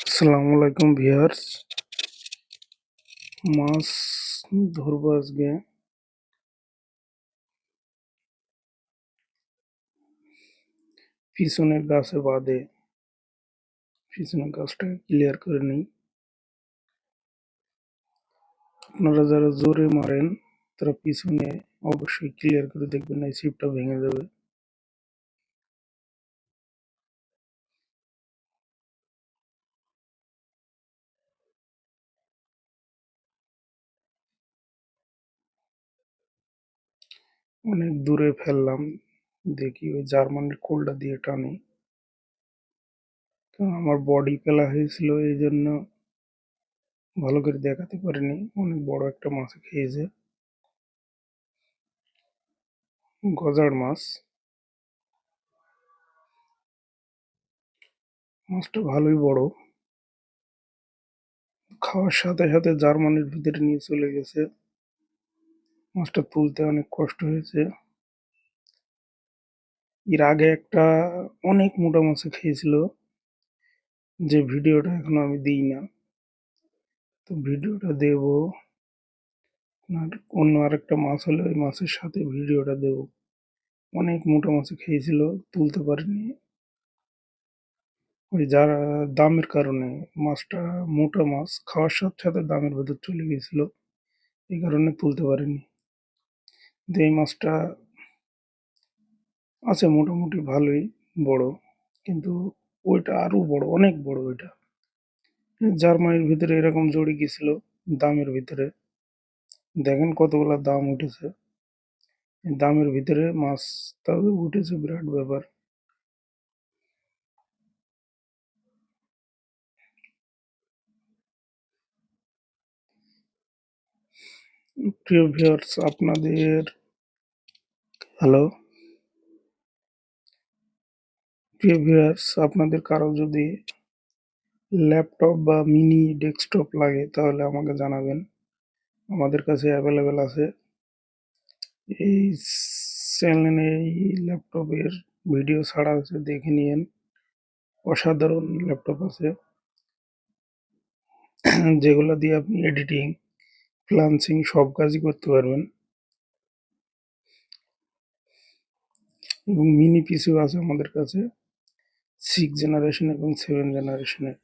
আসসালামু আলাইকুম ভিউয়ার্স। মাছ ধরবো আজকে। পিছনের গাছে বাঁধে পিছনের গাছটা ক্লিয়ার করে নিই। আপনারা যারা জোরে মারেন, তারা পিছনে অবশ্যই ক্লিয়ার করে দেখবেন এই ছিপটা ভেঙে যাবে। অনেক দূরে ফেললাম, দেখি ওই জার্মানির কোলটা দিয়ে টানি। তো আমার বডি পেলা হয়েছিল, এই জন্য ভালো করে দেখাতে পারিনি, অনেক বড় একটা মাছ খেয়েছে। গজার মাছ। মাছটা ভালোই বড়। খাওয়ার সাথে সাথে জার্মানির ভিতরে নিয়ে চলে গেছে। মাছটা তুলতে অনেক কষ্ট হয়েছে। এর আগে একটা অনেক মোটা মাছে খেয়েছিল, যে ভিডিওটা এখনও আমি দিই না। তো ভিডিওটা দেব আর অন্য আরেকটা মাছ হলে ওই মাছের সাথে ভিডিওটা দেব। অনেক মোটা মাছে খেয়েছিল, তুলতে পারিনি। ওই যার দামের কারণে মাছটা মোটা মাছ, খাওয়ার সাথে সাথে দামের ভেতর চলে গিয়েছিল, এই কারণে তুলতে পারিনি। এই মাছটা আছে মোটামুটি ভালোই বড়, কিন্তু ওইটা আরও বড়, অনেক বড় ওইটা। জার্মানির ভিতরে এরকম জড়ি গেছিল, দামের ভিতরে। দেখেন কতগুলা দাম উঠেছে। দামের ভিতরে মাছ তাও উঠেছে বিরাট ব্যাপার। প্রিয় ভিউয়ার্স আপনাদের হ্যালো? প্রিয় ভিউয়ার্স, আপনাদের কারও যদি ল্যাপটপ বা মিনি ডেস্কটপ লাগে, তাহলে আমাকে জানাবেন। আমাদের কাছে অ্যাভেলেবেল আছে। এই চ্যানেলে এই ল্যাপটপের ভিডিও ছাড়া আছে, দেখে নিয়েন। অসাধারণ ল্যাপটপ আছে। যেগুলো দিয়ে আপনি এডিটিং ফ্লান্সিং সব কাজই করতে পারবেন। এবং মিনি পিসিও আছে আমাদের কাছে সিক্স জেনারেশন এবং সেভেন জেনারেশনের